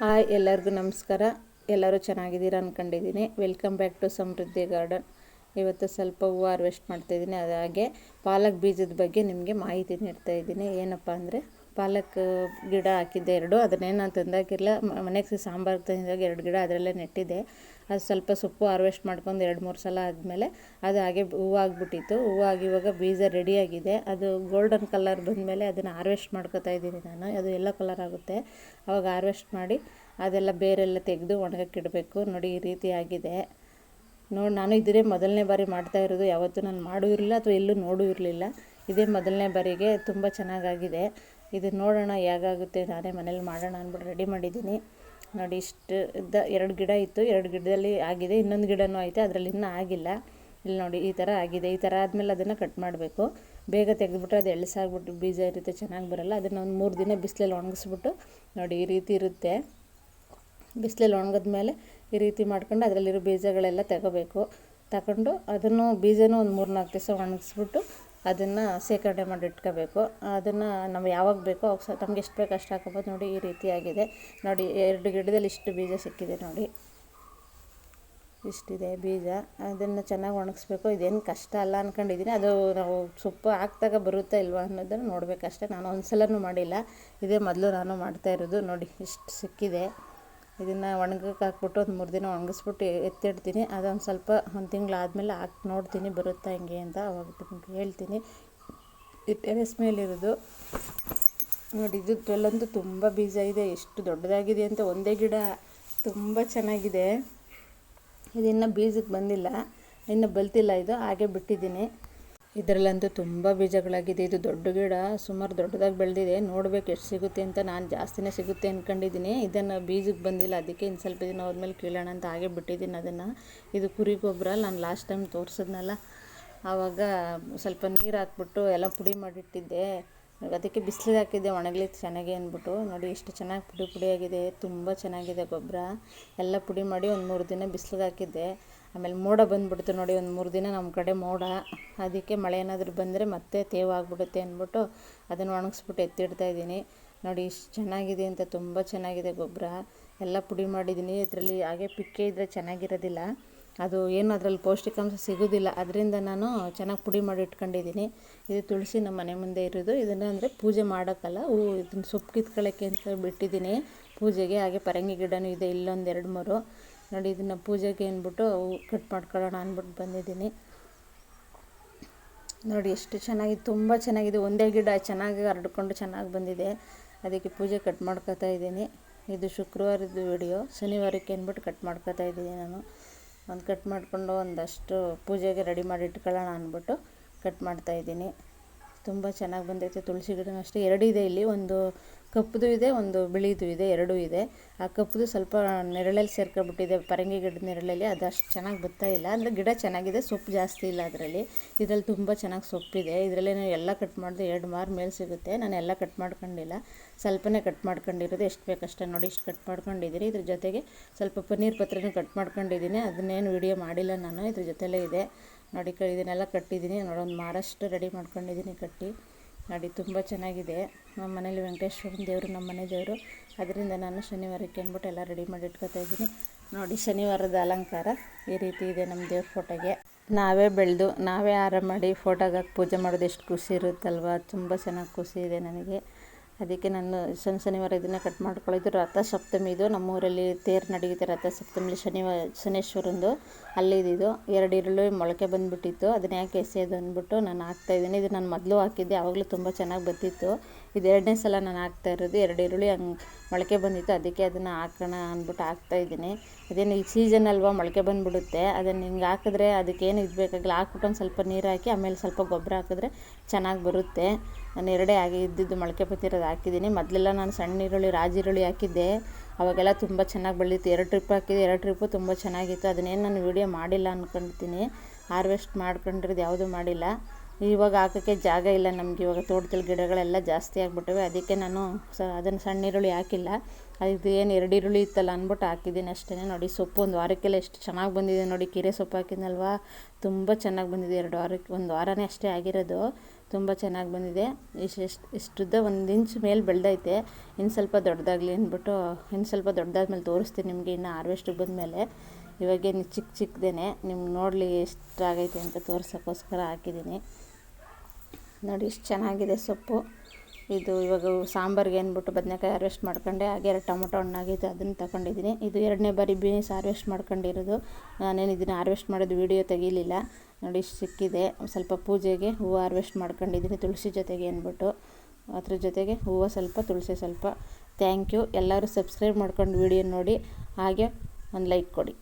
Hi ಎಲ್ಲರಿಗೂ ನಮಸ್ಕಾರ. ಎಲ್ಲರೂ ಚೆನ್ನಾಗಿದ್ದೀರಾ ಅಂದ್ಕೊಂಡಿದ್ದೀನಿ welcome back to Samruddhi garden ಇವತ್ತು ಸ್ವಲ್ಪ ಹೂವು ಹಾರ್ವೆಸ್ಟ್ ಮಾಡ್ತಾಯಿದ್ದೀನಿ ಅದಾಗೆ ಪಾಲಕ್ ಬೀಜದ ಬಗ್ಗೆ ನಿಮಗೆ ಮಾಹಿತಿ ನೀಡ್ತಾ ಇದ್ದೀನಿ. ಏನಪ್ಪ ಅಂದರೆ ಪಾಲಕ್ ಗಿಡ ಹಾಕಿದ್ದೆ ಎರಡು. ಅದನ್ನೇನು ನಾನು ತಂದಾಕಿರಲಿಲ್ಲ. ಮನೆಗೆ ಸಾಂಬಾರು ತಂದಾಗ ಎರಡು ಗಿಡ ಅದರಲ್ಲೇ ನೆಟ್ಟಿದ್ದೆ. ಅದು ಸ್ವಲ್ಪ ಸೊಪ್ಪು ಹಾರ್ವೆಸ್ಟ್ ಮಾಡ್ಕೊಂಡು ಎರಡು ಮೂರು ಸಲ ಆದಮೇಲೆ ಅದು ಹಾಗೆ ಹೂವಾಗ್ಬಿಟ್ಟಿತ್ತು ಹೂವಾಗಿ ಇವಾಗ ಬೀಜ ರೆಡಿಯಾಗಿದೆ ಅದು ಗೋಲ್ಡನ್ ಕಲರ್ ಬಂದಮೇಲೆ ಅದನ್ನು ಹಾರ್ವೆಸ್ಟ್ ಮಾಡ್ಕೋತಾ ಇದ್ದೀನಿ ನಾನು. ಅದು ಎಲ್ಲೋ ಕಲರ್ ಆಗುತ್ತೆ. ಅವಾಗ ಹಾರ್ವೆಸ್ಟ್ ಮಾಡಿ ಅದೆಲ್ಲ ಬೇರೆಲ್ಲ ತೆಗೆದು ಒಣಗಕ್ಕಿಡಬೇಕು ನೋಡಿ ಈ ರೀತಿ ಆಗಿದೆ. ನೋಡಿ, ನಾನು ಇದೇ ಮೊದಲನೇ ಬಾರಿ ಮಾಡ್ತಾ ಇರೋದು. ಯಾವತ್ತೂ ನಾನು ಮಾಡೂ ಇರಲಿಲ್ಲ ಅಥವಾ ಎಲ್ಲೂ ನೋಡೂ ಇರಲಿಲ್ಲ. ಇದೇ ಮೊದಲನೇ ಬಾರಿಗೆ ತುಂಬ ಚೆನ್ನಾಗಾಗಿದೆ. ಇದು ನೋಡೋಣ ಹೇಗಾಗುತ್ತೆ, ನಾನೇ ಮನೇಲಿ ಮಾಡೋಣ ಅಂದ್ಬಿಟ್ಟು ರೆಡಿ ಮಾಡಿದ್ದೀನಿ. ನೋಡಿ ಇಷ್ಟು ಇದ್ದ ಎರಡು ಗಿಡ ಇತ್ತು, ಎರಡು ಗಿಡದಲ್ಲಿ ಆಗಿದೆ, ಇನ್ನೊಂದು ಗಿಡನೂ ಐತೆ, ಅದರಲ್ಲಿ ಇನ್ನೂ ಆಗಿಲ್ಲ. ಇಲ್ಲಿ ನೋಡಿ ಈ ಥರ ಆಗಿದೆ, ಈ ಥರ ಆದಮೇಲೆ ಅದನ್ನು ಕಟ್ ಮಾಡಬೇಕು. ಬೇಗ ತೆಗೆದುಬಿಟ್ರೆ ಅದು ಎಳ್ಸಾಗ್ಬಿಟ್ಟು, ಬೀಜ ಇರುತ್ತೆ, ಚೆನ್ನಾಗಿ ಬರೋಲ್ಲ. ಅದನ್ನು ಒಂದು ಮೂರು ದಿನ ಬಿಸಿಲಲ್ಲಿ ಒಣಗಿಸ್ಬಿಟ್ಟು ನೋಡಿ ಈ ರೀತಿ ಇರುತ್ತೆ. ಬಿಸಿಲಲ್ಲಿ ಒಣಗಿದ್ಮೇಲೆ ಈ ರೀತಿ ಮಾಡ್ಕೊಂಡು ಅದರಲ್ಲಿರೋ ಬೀಜಗಳೆಲ್ಲ ತಗೋಬೇಕು. ತಗೊಂಡು ಅದನ್ನು ಬೀಜನೂ ಒಂದು ಮೂರು ನಾಲ್ಕು ದಿವಸ ಒಣಗಿಸ್ಬಿಟ್ಟು ಅದನ್ನು ಶೇಖರಣೆ ಮಾಡಿ ಇಟ್ಕೋಬೇಕು. ಅದನ್ನು ನಮ್ಗೆ ಯಾವಾಗ ಬೇಕೋ ಅವಾಗ ಸಹ ನಮ್ಗೆ ಎಷ್ಟು ಬೇಕು ಅಷ್ಟು ಹಾಕೋಬೋದು ನೋಡಿ, ಈ ರೀತಿಯಾಗಿದೆ. ನೋಡಿ, ಎರಡು ಗಿಡದಲ್ಲಿ ಇಷ್ಟು ಬೀಜ ಸಿಕ್ಕಿದೆ ನೋಡಿ. ಇಷ್ಟಿದೆ ಬೀಜ. ಅದನ್ನು ಚೆನ್ನಾಗಿ ಒಣಗಿಸ್ಬೇಕು. ಇದೇನು ಕಷ್ಟ ಅಲ್ಲ ಅಂದ್ಕೊಂಡಿದ್ದೀನಿ ಅದು ನಾವು ಸೊಪ್ಪು ಹಾಕಿದಾಗ ಬರುತ್ತಾ ಇಲ್ವಾ ಅನ್ನೋದನ್ನು ನೋಡಬೇಕಷ್ಟೇ. ನಾನು ಒಂದು ಸಲನೂ ಮಾಡಿಲ್ಲ. ಇದೇ ಮೊದಲು ನಾನು ಮಾಡ್ತಾ ಇರೋದು. ನೋಡಿ, ಇಷ್ಟು ಸಿಕ್ಕಿದೆ. ಇದನ್ನು ಒಣಗಕ್ಕೆ ಹಾಕ್ಬಿಟ್ಟು ಒಂದು ಮೂರು ದಿನ ಒಣಗಿಸ್ಬಿಟ್ಟು ಎತ್ತಿಡ್ತೀನಿ. ಅದೊಂದು ಸ್ವಲ್ಪ ಒಂದು ಆದಮೇಲೆ ಹಾಕಿ ನೋಡ್ತೀನಿ ಬರುತ್ತಾ ಹಿಂಗೆ ಅಂತ ಅವಾಗ ನಿಮ್ಗೆ ಹೇಳ್ತೀನಿ. ಈ ಟೆರೆಸ್ ಮೇಲಿರೋದು ನೋಡಿ, ಇದು ಟ್ವೆಲ್ಲಂತೂ ತುಂಬ ಬೀಜ ಇದೆ ಎಷ್ಟು ದೊಡ್ಡದಾಗಿದೆ ಅಂತ ಒಂದೇ ಗಿಡ ತುಂಬ ಚೆನ್ನಾಗಿದೆ. ಇದಿನ್ನು ಬೀಜಕ್ಕೆ ಬಂದಿಲ್ಲ. ಇನ್ನು ಬಲ್ತಿಲ್ಲ ಇದು, ಹಾಗೆ ಬಿಟ್ಟಿದ್ದೀನಿ. ಇದರಲ್ಲಂತೂ ತುಂಬ ಬೀಜಗಳಾಗಿದೆ. ಇದು ದೊಡ್ಡ ಗಿಡ, ಸುಮಾರು ದೊಡ್ಡದಾಗಿ ಬೆಳೆದಿದೆ. ನೋಡ್ಬೇಕು ಎಷ್ಟು ಸಿಗುತ್ತೆ ಅಂತ ನಾನು ಜಾಸ್ತಿನೇ ಸಿಗುತ್ತೆ ಅಂದ್ಕೊಂಡಿದ್ದೀನಿ ಇದನ್ನು ಬೀಜಕ್ಕೆ ಬಂದಿಲ್ಲ, ಅದಕ್ಕೆ ಇನ್ನು ಸ್ವಲ್ಪ ದಿನ ಹೋದ್ಮೇಲೆ ಕೀಳೋಣ ಅಂತ ಹಾಗೆ ಬಿಟ್ಟಿದ್ದೀನಿ ಅದನ್ನು. ಇದು ಕುರಿ ಗೊಬ್ಬರ, ನಾನು ಲಾಸ್ಟ್ ಟೈಮ್ ತೋರಿಸಿದ್ನಲ್ಲ, ಆವಾಗ ಸ್ವಲ್ಪ ನೀರು ಹಾಕ್ಬಿಟ್ಟು ಎಲ್ಲ ಪುಡಿ ಮಾಡಿಟ್ಟಿದ್ದೆ. ಅದಕ್ಕೆ ಬಿಸಿಲಿಗೆ ಹಾಕಿದ್ದೆ ಒಣಗ್ಲಿಕ್ಕೆ ಚೆನ್ನಾಗಿ ಅಂದ್ಬಿಟ್ಟು. ನೋಡಿ ಎಷ್ಟು ಚೆನ್ನಾಗಿ ಪುಡಿ ಪುಡಿಯಾಗಿದೆ ತುಂಬ ಚೆನ್ನಾಗಿದೆ ಗೊಬ್ಬರ. ಎಲ್ಲ ಪುಡಿ ಮಾಡಿ ಒಂದು ಮೂರು ದಿನ ಬಿಸಿಲಿಗೆ ಹಾಕಿದ್ದೆ. ಆಮೇಲೆ ಮೋಡ ಬಂದುಬಿಡ್ತು ನೋಡಿ, ಒಂದು ಮೂರು ದಿನ ನಮ್ಮ ಕಡೆ ಮೋಡ. ಅದಕ್ಕೆ ಮಳೆ ಏನಾದರೂ ಬಂದರೆ ಮತ್ತೆ ತೇವಾಗ್ಬಿಡುತ್ತೆ ಅಂದ್ಬಿಟ್ಟು ಅದನ್ನು ಒಣಗಿಸ್ಬಿಟ್ಟು ಎತ್ತಿಡ್ತಾ ಇದ್ದೀನಿ. ನೋಡಿ, ಇಷ್ಟು ಚೆನ್ನಾಗಿದೆ ಅಂತ, ತುಂಬ ಚೆನ್ನಾಗಿದೆ ಗೊಬ್ಬರ. ಎಲ್ಲ ಪುಡಿ ಮಾಡಿದ್ದೀನಿ. ಇದರಲ್ಲಿ ಹಾಗೆ ಪಿಕ್ಕೆ ಇದ್ದರೆ ಚೆನ್ನಾಗಿರೋದಿಲ್ಲ. ಅದು ಏನು ಅದರಲ್ಲಿ ಪೌಷ್ಟಿಕಾಂಶ ಸಿಗೋದಿಲ್ಲ. ಅದರಿಂದ ನಾನು ಚೆನ್ನಾಗಿ ಪುಡಿ ಮಾಡಿ ಇಟ್ಕೊಂಡಿದ್ದೀನಿ. ಇದು ತುಳಸಿ ನಮ್ಮ ಮನೆ ಮುಂದೆ ಇರೋದು. ಇದನ್ನು ಅಂದರೆ ಪೂಜೆ ಮಾಡೋಕ್ಕಲ್ಲ, ಹೂ ಇದನ್ನು ಸೊಪ್ಪು ಕಿತ್ಕೊಳ್ಳೋಕ್ಕೆ ಅಂತ ಬಿಟ್ಟಿದ್ದೀನಿ ಪೂಜೆಗೆ. ಹಾಗೆ ಪರಂಗಿ ಗಿಡನೂ ಇದೆ, ಇಲ್ಲೊಂದು ಎರಡು ಮೂರು. ನೋಡಿ, ಇದನ್ನು ಪೂಜೆಗೆ ಅಂದ್ಬಿಟ್ಟು ಕಟ್ ಮಾಡ್ಕೊಳ್ಳೋಣ ಅಂದ್ಬಿಟ್ಟು ಬಂದಿದ್ದೀನಿ. ನೋಡಿ, ಎಷ್ಟು ಚೆನ್ನಾಗಿದೆ, ತುಂಬ ಚೆನ್ನಾಗಿದೆ. ಒಂದೇ ಗಿಡ ಚೆನ್ನಾಗಿ ಹರಡ್ಕೊಂಡು ಚೆನ್ನಾಗಿ ಬಂದಿದೆ. ಅದಕ್ಕೆ ಪೂಜೆ ಕಟ್ ಮಾಡ್ಕೊತಾ ಇದ್ದೀನಿ. ಇದು ಶುಕ್ರವಾರದ್ದು ವಿಡಿಯೋ. ಶನಿವಾರಕ್ಕೆ ಅಂದ್ಬಿಟ್ಟು ಕಟ್ ಮಾಡ್ಕೊತಾ ಇದ್ದೀನಿ ನಾನು. ಒಂದು ಕಟ್ ಮಾಡಿಕೊಂಡು ಒಂದಷ್ಟು ಪೂಜೆಗೆ ರೆಡಿ ಮಾಡಿ ಇಟ್ಕೊಳ್ಳೋಣ ಅಂದ್ಬಿಟ್ಟು ಕಟ್ ಮಾಡ್ತಾಯಿದ್ದೀನಿ ತುಂಬ ಚೆನ್ನಾಗಿ ಬಂದೈತೆ. ತುಳಸಿ ಗಿಡವೂ ಅಷ್ಟೇ. ಎರಡು ಇದೆ ಇಲ್ಲಿ. ಒಂದು ಕಪ್ಪುದು ಇದೆ, ಒಂದು ಬಿಳಿದು ಇದೆ. ಎರಡೂ ಇದೆ. ಆ ಕಪ್ಪುದು ಸ್ವಲ್ಪ ನೆರಳಲ್ಲಿ ಸೇರ್ಕೊಬಿಟ್ಟಿದೆ ಪರಂಗಿ ಗಿಡದ ನೆರಳಲ್ಲಿ ಅದು ಅಷ್ಟು ಚೆನ್ನಾಗಿ ಬರ್ತಾ ಇಲ್ಲ. ಅಂದರೆ ಗಿಡ ಚೆನ್ನಾಗಿದೆ. ಸೊಪ್ಪು ಜಾಸ್ತಿ ಇಲ್ಲ ಅದರಲ್ಲಿ. ಇದರಲ್ಲಿ ತುಂಬ ಚೆನ್ನಾಗಿ ಸೊಪ್ಪಿದೆ. ಇದರಲ್ಲೇ ಎಲ್ಲ ಕಟ್ ಮಾಡಿದೆ. ಎರಡು ಮಾರು ಮೇಲೆ ಸಿಗುತ್ತೆ. ನಾನು ಎಲ್ಲ ಕಟ್ ಮಾಡ್ಕೊಂಡಿಲ್ಲ. ಸ್ವಲ್ಪನೇ ಕಟ್ ಮಾಡ್ಕೊಂಡಿರೋದು. ಎಷ್ಟು ಬೇಕಷ್ಟೇ ನೋಡಿ, ಇಷ್ಟು ಕಟ್ ಮಾಡ್ಕೊಂಡಿದ್ದೀನಿ. ಇದ್ರ ಜೊತೆಗೆ ಸ್ವಲ್ಪ ಪನ್ನೀರ್ ಪತ್ರನೂ ಕಟ್ ಮಾಡ್ಕೊಂಡಿದ್ದೀನಿ. ಅದನ್ನೇನು ವಿಡಿಯೋ ಮಾಡಿಲ್ಲ ನಾನು. ಇದ್ರ ಜೊತೆಲೇ ಇದೆ. ನೋಡಿ ಕ ಇದನ್ನೆಲ್ಲ ಕಟ್ಟಿದ್ದೀನಿ. ನೋಡಿ, ಒಂದು ಮಾರಷ್ಟು ರೆಡಿ ಮಾಡ್ಕೊಂಡಿದ್ದೀನಿ ಕಟ್ಟಿ. ನೋಡಿ, ತುಂಬ ಚೆನ್ನಾಗಿದೆ. ನಮ್ಮ ಮನೇಲಿ ವೆಂಕಟೇಶ್ವರನ ದೇವರು, ನಮ್ಮ ಮನೆ ದೇವರು. ಅದರಿಂದ ನಾನು ಶನಿವಾರಕ್ಕೆ ಅಂದ್ಬಿಟ್ಟು ಎಲ್ಲ ರೆಡಿ ಮಾಡಿ ಇಟ್ಕೊತಾ ಇದ್ದೀನಿ. ನೋಡಿ, ಶನಿವಾರದ ಅಲಂಕಾರ ಈ ರೀತಿ ಇದೆ ನಮ್ಮ ದೇವ್ರ ಫೋಟೋಗೆ. ನಾವೇ ಬೆಳೆದು, ನಾವೇ ಆರಾಮ ಮಾಡಿ, ಫೋಟೋಗೆ ಪೂಜೆ ಮಾಡೋದು ಎಷ್ಟು ಖುಷಿ ಇರುತ್ತಲ್ವ? ತುಂಬ ಚೆನ್ನಾಗಿ ಖುಷಿ ಇದೆ ನನಗೆ. ಅದಕ್ಕೆ ನಾನು ಶನಿ ಶನಿವಾರ ಇದನ್ನು ಕಟ್ ಮಾಡ್ಕೊಳ್ಳೋದು. ರಥ ಸಪ್ತಮಿ ಇದು. ನಮ್ಮೂರಲ್ಲಿ ತೇರು ನಡೆಯುತ್ತೆ ರಥ ಸಪ್ತಮಿ ಶನಿವಾರ ಶನೇಶ್ವರಂದು ಅಲ್ಲಿದ್ದು ಎರಡು ಈರುಳ್ಳಿ ಮೊಳಕೆ ಬಂದುಬಿಟ್ಟಿತ್ತು. ಅದನ್ನ ಯಾಕೆ ಎಸೆಯೋದು ಅಂದ್ಬಿಟ್ಟು ನಾನು ಹಾಕ್ತಾಯಿದ್ದೀನಿ ಇದು ನಾನು ಮೊದಲು ಹಾಕಿದ್ದೆ ಆವಾಗಲೂ ತುಂಬ ಚೆನ್ನಾಗಿ ಬರ್ತಿತ್ತು ಇದು ಎರಡನೇ ಸಲ ನಾನು ಹಾಕ್ತಾ ಇರೋದು. ಎರಡು ಈರುಳ್ಳಿ ಹಂಗೆ ಮೊಳಕೆ ಬಂದಿತ್ತು. ಅದಕ್ಕೆ ಅದನ್ನು ಹಾಕೋಣ ಅಂದ್ಬಿಟ್ಟು ಹಾಕ್ತಾಯಿದ್ದೀನಿ ಅದೇನು ಈ ಸೀಸನ್ ಅಲ್ವಾ ಮೊಳಕೆ ಬಂದುಬಿಡುತ್ತೆ. ಅದನ್ನು ಹಿಂಗೆ ಹಾಕಿದ್ರೆ ಅದಕ್ಕೇನು ಇದು ಬೇಕಾಗಿಲ್ಲ. ಹಾಕ್ಬಿಟ್ಟು ಒಂದು ಸ್ವಲ್ಪ ನೀರು ಹಾಕಿ, ಆಮೇಲೆ ಸ್ವಲ್ಪ ಗೊಬ್ಬರ ಹಾಕಿದ್ರೆ ಚೆನ್ನಾಗಿ ಬರುತ್ತೆ. ನಾನು ಎರಡೇ ಆಗಿ ಇದ್ದಿದ್ದು ಮೊಳಕೆ ಬತ್ತಿರೋದು ಹಾಕಿದ್ದೀನಿ. ಮೊದಲೆಲ್ಲ ನಾನು ಸಣ್ಣ ಈರುಳ್ಳಿ, ರಾಜ ಈರುಳ್ಳಿ ಹಾಕಿದ್ದೆ. ಅವಾಗೆಲ್ಲ ತುಂಬ ಚೆನ್ನಾಗಿ ಬೆಳೀತು. ಎರಡು ಟ್ರಿಪ್ ಹಾಕಿದ್ದೆ. ಎರಡು ಟ್ರಿಪ್ಪು ತುಂಬ ಚೆನ್ನಾಗಿತ್ತು. ಅದನ್ನೇನು ನಾನು ವೀಡಿಯೋ ಮಾಡಿಲ್ಲ ಅಂದ್ಕೊಳ್ತೀನಿ ಹಾರ್ವೆಸ್ಟ್ ಮಾಡ್ಕೊಂಡಿರೋದು ಯಾವುದೂ ಮಾಡಿಲ್ಲ. ಇವಾಗ ಹಾಕೋಕ್ಕೆ ಜಾಗ ಇಲ್ಲ ನಮಗೆ. ಇವಾಗ ತೋಟದಲ್ಲಿ ಗಿಡಗಳೆಲ್ಲ ಜಾಸ್ತಿ ಆಗಿಬಿಟ್ಟವೆ. ಅದಕ್ಕೆ ನಾನು ಸ, ಅದನ್ನು ಸಣ್ಣ ಈರುಳ್ಳಿ ಹಾಕಿಲ್ಲ. ಅದು ಏನು ಎರಡು ಈರುಳ್ಳಿ ಇತ್ತಲ್ಲ ಅಂದ್ಬಿಟ್ಟು ಹಾಕಿದ್ದೀನಿ ಅಷ್ಟೇ ನೋಡಿ ಸೊಪ್ಪು ಒಂದು ವಾರಕ್ಕೆಲ್ಲ ಎಷ್ಟು ಚೆನ್ನಾಗಿ ಬಂದಿದೆ ನೋಡಿ. ಕೀರೆ ಸೊಪ್ಪು ಹಾಕಿದ್ನಲ್ವಾ? ತುಂಬ ಚೆನ್ನಾಗಿ ಬಂದಿದೆ. ಎರಡು ವಾರಕ್ಕೆ, ಒಂದು ವಾರನೇ ಅಷ್ಟೇ ಆಗಿರೋದು. ತುಂಬ ಚೆನ್ನಾಗಿ ಬಂದಿದೆ. ಇಷ್ಟು ಇಷ್ಟುದ್ದ ಒಂದು ಇಂಚ್ ಮೇಲೆ ಬೆಳೆದೈತೆ. ಇನ್ನು ಸ್ವಲ್ಪ ದೊಡ್ಡದಾಗಲಿ ಅಂದ್ಬಿಟ್ಟು ಇನ್ನು ಸ್ವಲ್ಪ ದೊಡ್ಡದಾದ್ಮೇಲೆ ತೋರಿಸ್ತೀನಿ ನಿಮಗೆ ಇನ್ನು ಹಾರ್ವೆಸ್ಟಿಗೆ ಬಂದಮೇಲೆ. ಇವಾಗೇನು ಚಿಕ್ಕ ಚಿಕ್ಕದೇನೆ ನಿಮ್ಗೆ ನೋಡಲಿ ಎಷ್ಟಾಗೈತೆ ಅಂತ ತೋರ್ಸೋಕ್ಕೋಸ್ಕರ ಹಾಕಿದ್ದೀನಿ. ನೋಡಿ, ಇಷ್ಟು ಚೆನ್ನಾಗಿದೆ ಸೊಪ್ಪು. ಇದು ಇವಾಗ ಸಾಂಬಾರಿಗೆ ಅಂದ್ಬಿಟ್ಟು ಬದನೆಕಾಯಿ ಹಾರ್ವೆಸ್ಟ್ ಮಾಡ್ಕೊಂಡೆ, ಹಾಗೆ ಎರಡು ಟೊಮೊಟೊ ಹಣ್ಣಾಗೈತೆ ಅದನ್ನು ತಗೊಂಡಿದ್ದೀನಿ. ಇದು ಎರಡನೇ ಬಾರಿ ಬೀನ್ಸ್ ಹಾರ್ವೆಸ್ಟ್ ಮಾಡ್ಕೊಂಡಿರೋದು. ನಾನೇನು ಇದನ್ನು ಹಾರ್ವೆಸ್ಟ್ ಮಾಡೋದು ವೀಡಿಯೋ ತೆಗೀಲಿಲ್ಲ. ನೋಡಿ, ಇಷ್ಟು ಸಿಕ್ಕಿದೆ. ಸ್ವಲ್ಪ ಪೂಜೆಗೆ ಹೂವು ಹಾರ್ವೆಸ್ಟ್ ಮಾಡ್ಕೊಂಡಿದ್ದೀನಿ, ತುಳಸಿ ಜೊತೆಗೆ ಅಂದ್ಬಿಟ್ಟು. ಅದ್ರ ಜೊತೆಗೆ ಹೂವು ಸ್ವಲ್ಪ, ತುಳಸಿ ಸ್ವಲ್ಪ. ಥ್ಯಾಂಕ್ ಯು ಎಲ್ಲರೂ ಸಬ್ಸ್ಕ್ರೈಬ್ ಮಾಡ್ಕೊಂಡು ವೀಡಿಯೋ ನೋಡಿ. ಹಾಗೆ ಒಂದು ಲೈಕ್ ಕೊಡಿ.